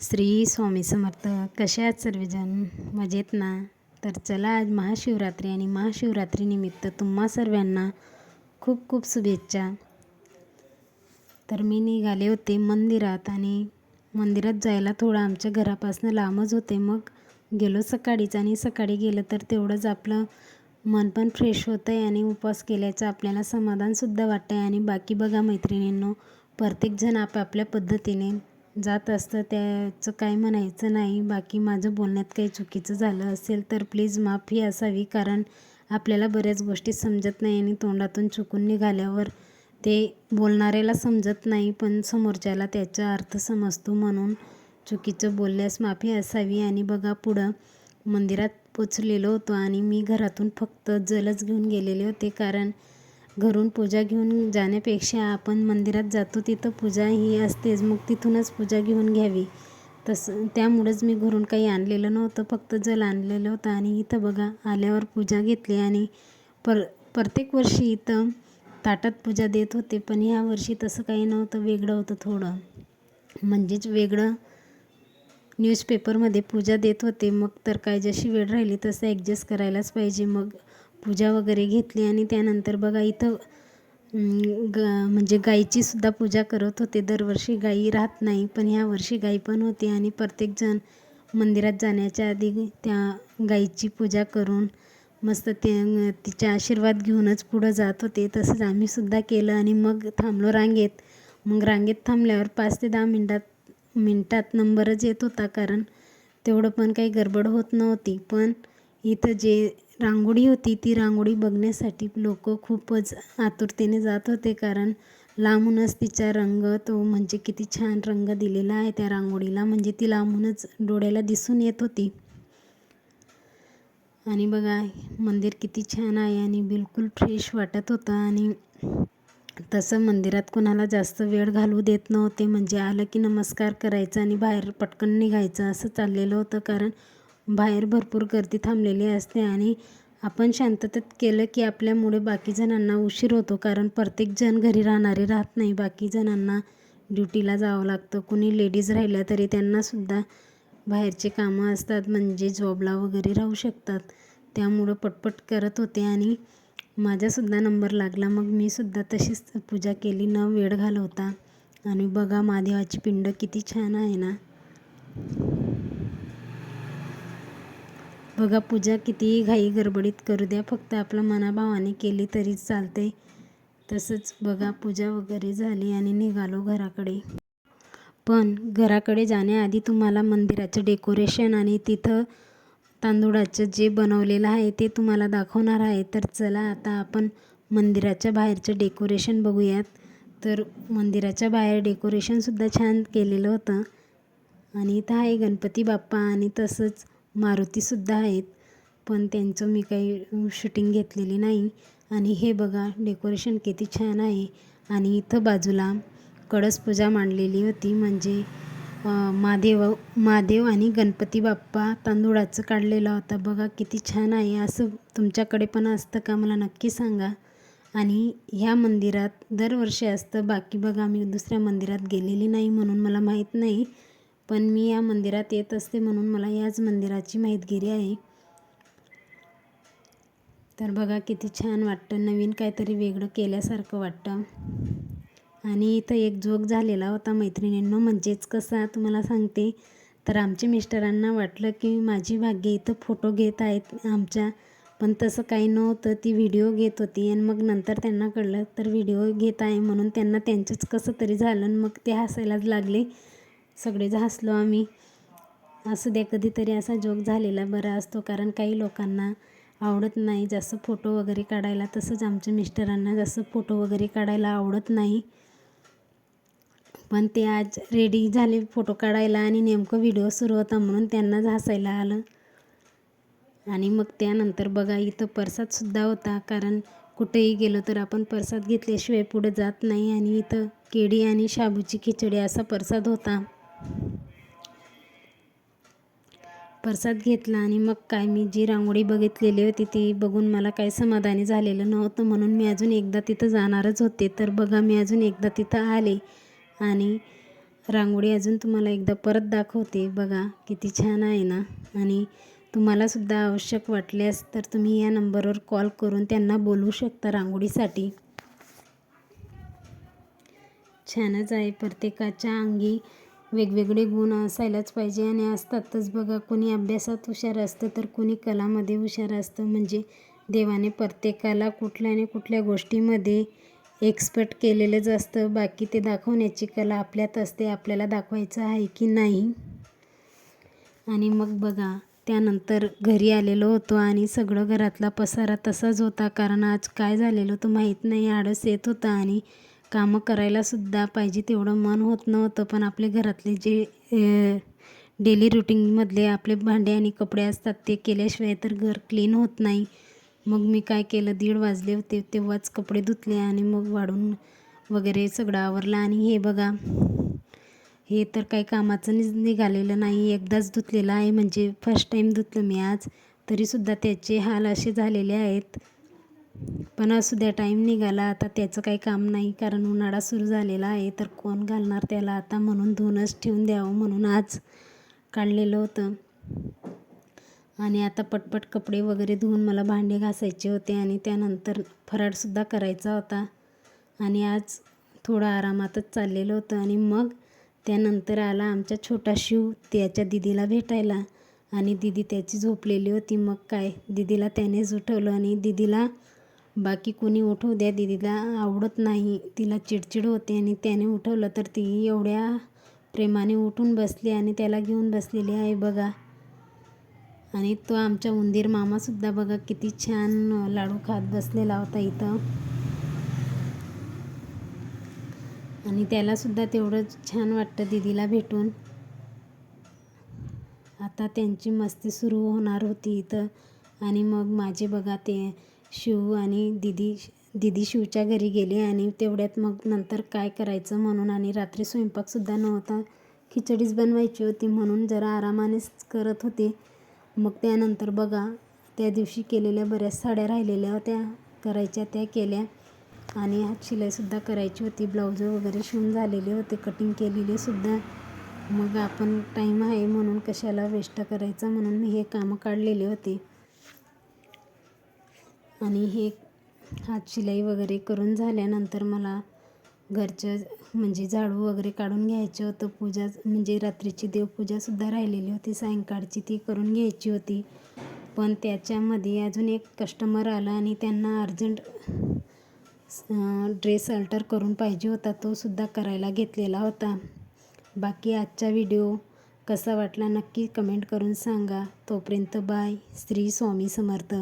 श्री स्वामी समर्थ कसे आहात सर्वजण? मजेत ना? तर चला आज महाशिवरात्री आणि महाशिवरात्रीनिमित्त तुम्हा सर्वांना खूप खूप शुभेच्छा. तर मी निघाले होते मंदिरात आणि मंदिरात जायला थोडं आमच्या घरापासून लांबच होते. मग गेलो सकाळीच आणि सकाळी गेलं तर तेवढंच आपलं मन पण फ्रेश होतं आहे आणि उपवास केल्याचं आपल्याला समाधानसुद्धा वाटतं आहे आणि बाकी बघा मैत्रिणींनो प्रत्येकजण आपापल्या पद्धतीने जात असतं त्याचं काय म्हणायचं नाही. बाकी माझं बोलण्यात काही चुकीचं झालं असेल तर प्लीज माफी असावी कारण आपल्याला बऱ्याच गोष्टी समजत नाही आणि तोंडातून चुकून निघाल्यावर ते बोलणाऱ्याला समजत नाही पण समोरच्याला त्याचा अर्थ समजतो म्हणून चुकीचं बोलल्यास माफी असावी. आणि बघा पुढं मंदिरात पोचलेलो होतो आणि मी घरातून फक्त जलच घेऊन गेलेले होते कारण घरून पूजा घेऊन जाण्यापेक्षा आपण मंदिरात जातो तिथं पूजा ही असतेच. मग तिथूनच पूजा घेऊन घ्यावी. तसं त्यामुळंच मी घरून काही आणलेलं नव्हतं फक्त जल आणलेलं होतं. आणि इथं बघा आल्यावर पूजा घेतली आणि पर प्रत्येक वर्षी इथं ताटात पूजा देत होते पण ह्या वर्षी तसं काही नव्हतं वेगळं होतं थोडं. म्हणजेच वेगळं न्यूजपेपरमध्ये पूजा देत होते. मग तर काय जशी वेळ राहिली तसं ॲडजस्ट करायलाच पाहिजे. मग पूजा वगैरे घेतली आणि त्यानंतर बघा इथं ग म्हणजे गाईचीसुद्धा पूजा करत होते. दरवर्षी गाई राहत नाही पण ह्या वर्षी गाई पण होती आणि प्रत्येकजण मंदिरात जाण्याच्या आधी त्या गाईची पूजा करून मस्त ते तिचे आशीर्वाद घेऊनच पुढं जात होते. तसंच आम्हीसुद्धा केलं आणि मग थांबलो रांगेत. मग रांगेत थांबल्यावर पाच ते दहा मिनटात मिनटात नंबरच येत होता कारण तेवढं पण काही गडबड होत नव्हती. पण इथं जे रांगोळी होती ती रांगोळी बघण्यासाठी लोक खूपच आतुरतेने जात होते. कारण लांबूनच तिचा रंग तो म्हणजे किती छान रंग दिलेला आहे त्या रांगोळीला. म्हणजे ती लांबूनच डोळ्याला दिसून येत होती. आणि बघा मंदिर किती छान आहे आणि बिलकुल फ्रेश वाटत होतं. आणि तसं मंदिरात कोणाला जास्त वेळ घालवू देत नव्हते. म्हणजे आलं की नमस्कार करायचा आणि बाहेर पटकन निघायचं असं चाललेलं होतं. कारण बाहेर भरपूर गर्दी थांबलेली असते आणि आपण शांततेत केलं की आपल्यामुळे बाकी जणांना उशीर होतो. कारण प्रत्येकजण घरी राहणारे राहत नाही. बाकी जणांना ड्युटीला जावं लागतं. कुणी लेडीज राहिल्या तरी त्यांनासुद्धा बाहेरचे कामं असतात. म्हणजे जॉबला वगैरे राहू शकतात. त्यामुळं पटपट करत होते आणि माझासुद्धा नंबर लागला. मग मी सुद्धा तशीच पूजा केली. न वेळ घालवता. आणि बघा महादेवाची पिंड किती छान आहे ना? बघा पूजा कितीही घाई गडबडीत करू द्या फक्त आपलं मनाभावाने केली तरी चालते. तसंच बघा पूजा वगैरे झाली आणि निघालो घराकडे. पण घराकडे जाण्याआधी तुम्हाला मंदिराचं डेकोरेशन आणि तिथं तांदूळाचं जे बनवलेलं आहे ते तुम्हाला दाखवणार आहे. तर चला आता आपण मंदिराच्या बाहेरचं डेकोरेशन बघूयात. तर मंदिराच्या बाहेर डेकोरेशनसुद्धा छान केलेलं होतं. आणि इथं आहे गणपती बाप्पा आणि तसंच मारुतीसुद्धा आहेत पण त्यांचं मी काही शूटिंग घेतलेली नाही. आणि हे बघा डेकोरेशन किती छान आहे. आणि इथं बाजूला कळस पूजा मांडलेली होती म्हणजे महादेव महादेव आणि गणपती बाप्पा तांदूळाचं काढलेला होता. बघा किती छान आहे. असं तुमच्याकडे पण असतं का? मला नक्की सांगा. आणि ह्या मंदिरात दरवर्षी असतं बाकी बघा मी दुसऱ्या मंदिरात गेलेली नाही म्हणून मला माहीत नाही. पण मी या मंदिरात येत असते म्हणून मला याच मंदिराची माहितगिरी आहे. तर बघा किती छान वाटतं. नवीन काहीतरी वेगळं केल्यासारखं वाटतं. आणि इथं एक जोग झालेला होता मैत्रिणींनो म्हणजेच कसा तुम्हाला सांगते. तर आमच्या मिस्टरांना वाटलं की माझी भाग्य इथं फोटो घेत आहेत आमच्या पण तसं काही नव्हतं. ती व्हिडिओ घेत होती आणि मग नंतर त्यांना कळलं तर व्हिडिओ घेत आहे म्हणून त्यांना त्यांचंच कसं तरी झालं आणि मग ते हसायलाच लागले. सगळेच हसलो आम्ही. असू द्या कधीतरी असा जोक झालेला बरा असतो कारण काही लोकांना आवडत नाही जास्त फोटो वगैरे काढायला. तसंच आमच्या मिस्टरांना जास्त फोटो वगैरे काढायला आवडत नाही. पण ते आज रेडी झाले फोटो काढायला आणि नेमकं व्हिडिओ सुरू होता म्हणून त्यांनाच हसायला आलं. आणि मग त्यानंतर बघा इथं प्रसादसुद्धा होता कारण कुठेही गेलो तर आपण प्रसाद घेतल्याशिवाय पुढे जात नाही. आणि इथं केळी आणि शाबूची खिचडी असा प्रसाद होता. प्रसाद घेतला आणि मग काय मी जी रांगोळी बघितलेली होती ती बघून मला काही समाधानी झालेलं नव्हतं. म्हणून मी अजून एकदा तिथं जाणारच होते. तर बघा मी अजून एकदा तिथं आले आणि रांगोळी अजून तुम्हाला एकदा परत दाखवते. बघा किती छान आहे ना? आणि तुम्हालासुद्धा आवश्यक वाटल्यास तर तुम्ही या नंबरवर कॉल करून त्यांना बोलवू शकता रांगोळीसाठी. छानच आहे प्रत्येकाच्या अंगी. वेगवेगळे गुण असायलाच पाहिजे आणि असतातच बघा कोणी अभ्यासात हुशार असतं तर कोणी कलामध्ये हुशार असतं. म्हणजे देवाने प्रत्येकाला कुठल्या आणि कुठल्या गोष्टीमध्ये एक्सपर्ट केलेलंच असतं. बाकी ते दाखवण्याची कला आपल्यात असते आपल्याला दाखवायचं आहे की नाही? आणि मग बघा त्यानंतर घरी आलेलो होतो आणि सगळं घरातला पसारा तसाच होता. कारण आज काय झालेलं होतं माहीत नाही. आळस येत होतं आणि कामं करायलासुद्धा पाहिजे तेवढं मन होत नव्हतं. पण आपले घरातले जे डेली रुटीनमधले आपले भांडे आणि कपडे असतात ते केल्याशिवाय तर घर क्लीन होत नाही. मग मी काय केलं? दीड वाजले होते तेव्हाच कपडे धुतले आणि मग वाढून वगैरे सगळं आवरलं. आणि हे बघा हे तर काही कामाचं नि निघालेलं नाही. एकदाच धुतलेलं आहे. म्हणजे फर्स्ट टाईम धुतलं मी आज. तरीसुद्धा त्याचे हाल असे झालेले आहेत. पण असू द्या टाईम निघाला आता त्याचं काही काम नाही कारण उन्हाळा सुरू झालेला आहे तर कोण घालणार त्याला? आता म्हणून धुवूनच ठेवून द्यावं म्हणून आज काढलेलं होतं. आणि आता पटपट कपडे वगैरे धुवून मला भांडे घासायचे होते आणि त्यानंतर फराळसुद्धा करायचा होता. आणि आज थोडं आरामातच चाललेलं होतं आणि मग त्यानंतर आला आमचा छोटा शिव त्याच्या दिदीला भेटायला. आणि दिदी त्याची झोपलेली होती. मग काय? दिदीला त्यानेच उठवलं आणि दिदीला बाकी कुणी उठवू द्या दीदीला आवडत नाही. तिला चिडचिड होते आणि त्याने उठवलं तर ती एवढ्या प्रेमाने उठून बसली आणि त्याला घेऊन बसलेली आहे बघा. आणि तो आमच्या उंदीर मामासुद्धा बघा किती छान लाडू खात बसलेला होता इथं. आणि त्यालासुद्धा तेवढं छान वाटतं दीदीला भेटून. आता त्यांची मस्ती सुरू होणार होती इथं. आणि मग माझे बघा ते शिव आणि दिदी दिदी शिवच्या घरी गेले आणि तेवढ्यात मग नंतर काय करायचं म्हणून आणि रात्री स्वयंपाकसुद्धा नव्हता. खिचडीच बनवायची होती म्हणून जरा आरामानेच करत होते. मग त्यानंतर बघा त्या दिवशी केलेल्या बऱ्याच साड्या राहिलेल्या होत्या करायच्या त्या केल्या. आणि हात शिलाईसुद्धा करायची होती ब्लाऊज वगैरे शिवून झालेले होते कटिंग केलेले सुद्धा. मग आपण टाईम आहे म्हणून कशाला वेस्ट करायचा म्हणून मी हे कामं काढलेले होते. आणि हे हात शिलाई वगैरे करून झाल्यानंतर मला घरचं म्हणजे झाडू वगैरे काढून घ्यायचं होतं. पूजा म्हणजे रात्रीची देवपूजासुद्धा राहिलेली होती. सायंकाळची ती करून घ्यायची होती. पण त्याच्यामध्ये अजून एक कस्टमर आला आणि त्यांना अर्जंट ड्रेस अल्टर करून पाहिजे होता. तो सुद्धा करायला घेतलेला होता. बाकी आजचा व्हिडिओ कसा वाटला नक्की कमेंट करून सांगा. तोपर्यंत बाय श्री स्वामी समर्थ.